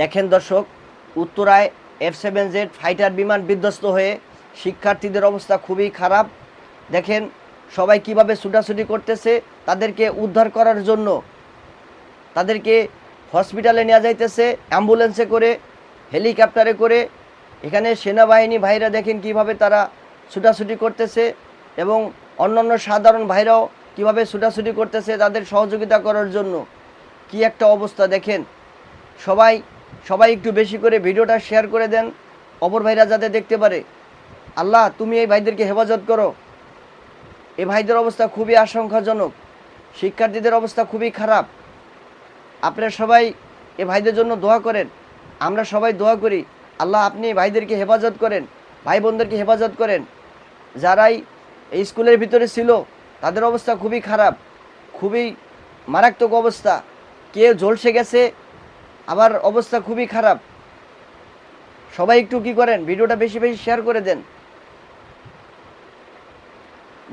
দেখেন দর্শক, উত্তরায় এফ সেভেন জেড ফাইটার বিমান বিধ্বস্ত হয়ে শিক্ষার্থীদের অবস্থা খুবই খারাপ। দেখেন সবাই কীভাবে ছুটাছুটি করতেছে, তাদেরকে উদ্ধার করার জন্য। তাদেরকে হসপিটালে নেওয়া যাইতেছে, অ্যাম্বুলেন্সে করে, হেলিকপ্টারে করে। এখানে সেনাবাহিনী ভাইরা দেখেন কীভাবে তারা ছুটাছুটি করতেছে এবং অন্যান্য সাধারণ ভাইরাও কীভাবে ছুটাছুটি করতেছে তাদের সহযোগিতা করার জন্য। কি একটা অবস্থা দেখেন। সবাই সবাই একটু বেশি করে ভিডিওটা শেয়ার করে দেন। অপর ভাইরা যাতে দেখতে পারে। আল্লাহ, তুমি এই ভাইদেরকে হেফাজত করো। এই ভাইদের অবস্থা খুবই আশঙ্কাজনক। শিক্ষার্থীদের অবস্থা খুবই খারাপ। আপনারা সবাই এ ভাইদের জন্য দোয়া করেন। আমরা সবাই দোয়া করি, আল্লাহ আপনি ভাইদেরকে হেফাজত করেন, ভাই বোনদেরকে হেফাজত করেন। যারাই এই স্কুলের ভিতরে ছিল, তাদের অবস্থা খুবই খারাপ, খুবই মারাত্মক অবস্থা। কেউ ঝলসে গেছে আবার অবস্থা খুবই খারাপ। সবাই একটু কি করেন? ভিডিওটা বেশি বেশি শেয়ার করে দেন।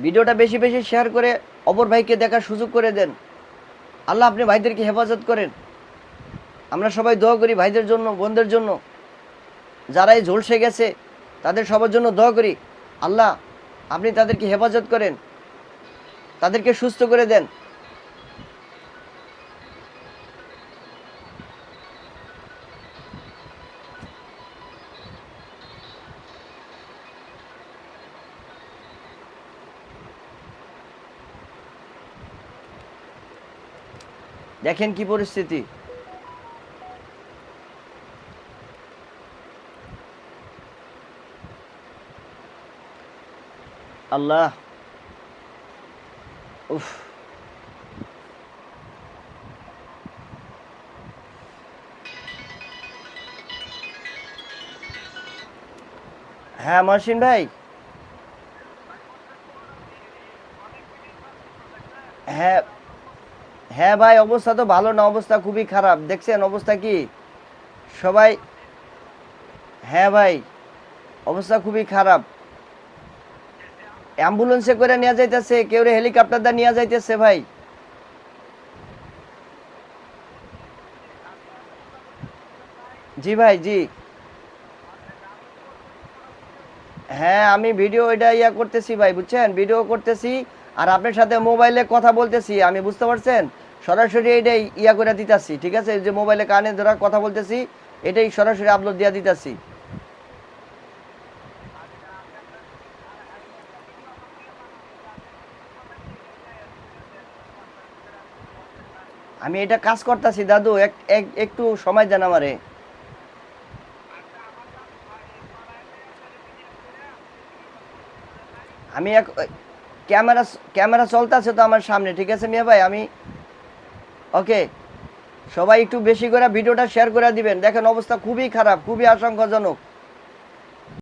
ভিডিওটা বেশি বেশি শেয়ার করে অপর ভাইকে দেখার সুযোগ করে দেন। আল্লাহ আপনি ভাইদেরকে হেফাজত করেন। আমরা সবাই দোয়া করি ভাইদের জন্য, বোনদের জন্য। যারাই ঝলসে গেছে, তাদের সবার জন্য দোয়া করি। আল্লাহ, আপনি তাদেরকে হেফাজত করেন। তাদেরকে সুস্থ করে দেন। দেখেন কি পরিস্থিতি। আল্লাহ। উফ। হ্যাঁ মহসিন ভাই। হ্যাঁ হ্যাঁ ভাই, অবস্থা তো ভালো না, অবস্থা খুবই খারাপ। দেখছেন অবস্থা কি? সবাই হ্যাঁ ভাই, অবস্থা খুবই খারাপ। অ্যাম্বুলেন্সে করে নেওয়া যাইতেছে, কেউ হেলিকপ্টার দিয়ে নেওয়া যাইতেছে ভাই। জি ভাই, জি। হ্যাঁ আমি ভিডিও এটা ইয়া করতেছি ভাই, বুঝছেন? ভিডিও করতেছি। আর আপনার সাথে মোবাইলে কথা বলতেছি, আমি বুঝতে পারছেন? সরাসরি এটাই ইয়া করে দিতেছি, ঠিক আছে? যে মোবাইলে কানে ধরা কথা বলতেছি, এটাই সরাসরি আপলোড দিয়া দিতেছি। আমি এটা কাজ করতেছি, দাদু, এক, এক- একটু সময় দেন আমারে। আমি এক ক্যামেরা ক্যামেরা চলতেছে তো আমার সামনে, ঠিক আছে মিয়া ভাই? আমি ওকে সবাই একটু বেশি করে ভিডিওটা শেয়ার করে দিবেন। দেখেন অবস্থা খুবই খারাপ, খুবই আশঙ্কাজনক।